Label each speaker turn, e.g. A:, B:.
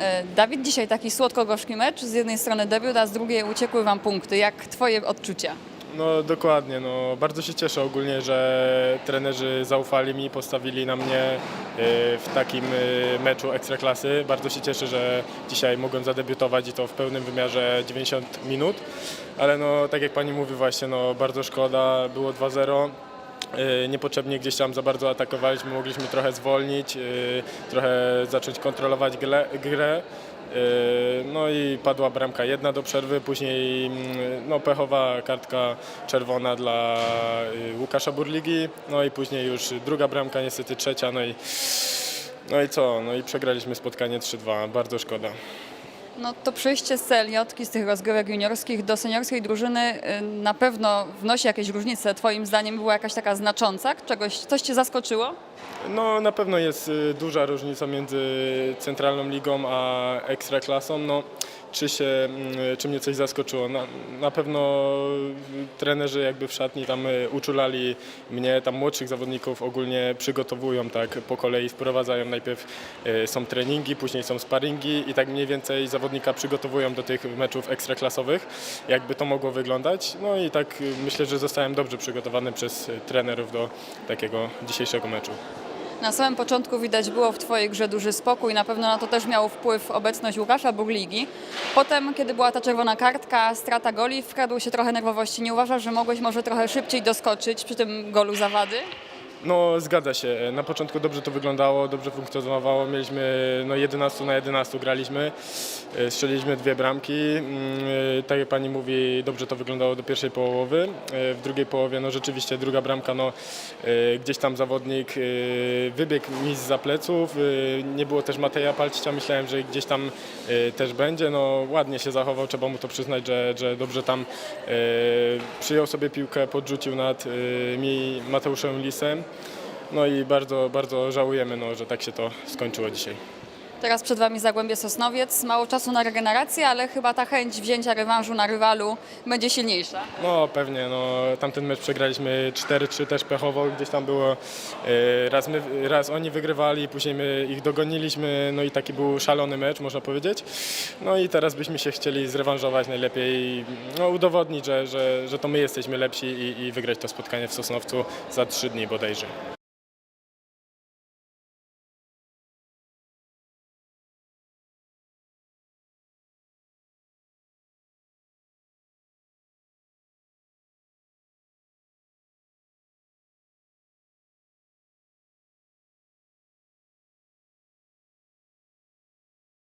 A: E, Dawid, dzisiaj taki słodko-gorzki mecz. Z jednej strony debiut, a z drugiej uciekły Wam punkty. Jak Twoje odczucia?
B: No dokładnie, no bardzo się cieszę ogólnie, że trenerzy zaufali mi, postawili na mnie y, w takim y, meczu ekstraklasy. Bardzo się cieszę, że dzisiaj mogłem zadebiutować i to w pełnym wymiarze 90 minut. Ale no tak jak pani mówi właśnie, no bardzo szkoda, było 2-0. Y, Niepotrzebnie gdzieś tam za bardzo atakowaliśmy, mogliśmy trochę zwolnić, y, trochę zacząć kontrolować grę. Y, No i padła bramka jedna do przerwy, później mm, no, pechowa kartka czerwona dla Łukasza Burligi, no i później już druga bramka, niestety trzecia, no i, no i co, no i przegraliśmy spotkanie 3-2, bardzo szkoda.
A: No to przejście z CLJ, z tych rozgrywek juniorskich do seniorskiej drużyny y, na pewno wnosi jakieś różnice. Twoim zdaniem była jakaś taka znacząca? Czegoś, coś Cię zaskoczyło?
B: No na pewno jest y, duża różnica między centralną ligą a ekstraklasą. No, czy, się, mm, czy mnie coś zaskoczyło? Na, na pewno y, trenerzy jakby w szatni tam y, uczulali mnie, tam młodszych zawodników ogólnie przygotowują tak po kolei, wprowadzają najpierw y, są treningi, później są sparingi i tak mniej więcej zawodnika przygotowują do tych meczów ekstraklasowych, jakby to mogło wyglądać. No i tak myślę, że zostałem dobrze przygotowany przez trenerów do takiego dzisiejszego meczu.
A: Na samym początku widać było w Twojej grze duży spokój, na pewno na to też miał wpływ obecność Łukasza Burligi. Potem, kiedy była ta czerwona kartka, strata goli, wkradło się trochę nerwowości. Nie uważasz, że mogłeś może trochę szybciej doskoczyć przy tym golu zawady?
B: No zgadza się. Na początku dobrze to wyglądało, dobrze funkcjonowało. Mieliśmy no 11 na 11 graliśmy. E, Strzeliliśmy dwie bramki. Mm, e, Tak jak pani mówi, dobrze to wyglądało do pierwszej połowy. E, W drugiej połowie no rzeczywiście druga bramka no gdzieś tam zawodnik wybiegł mi za pleców. E, Nie było też Mateja Palcicia, myślałem, że gdzieś tam też będzie. No ładnie się zachował, trzeba mu to przyznać, że, że dobrze tam przyjął sobie piłkę, podrzucił nad e, mi Mateuszem Lisem. No i bardzo, bardzo żałujemy, no, że tak się to skończyło dzisiaj.
A: Teraz przed Wami Zagłębie Sosnowiec. Mało czasu na regenerację, ale chyba ta chęć wzięcia rewanżu na rywalu będzie silniejsza.
B: No pewnie, no, tamten mecz przegraliśmy 4-3 też pechowo, gdzieś tam było, e, raz, my, raz oni wygrywali, później my ich dogoniliśmy, no i taki był szalony mecz, można powiedzieć. No i teraz byśmy się chcieli zrewanżować najlepiej, no, udowodnić, że, że, że to my jesteśmy lepsi i, i wygrać to spotkanie w Sosnowcu za 3 dni bodajże.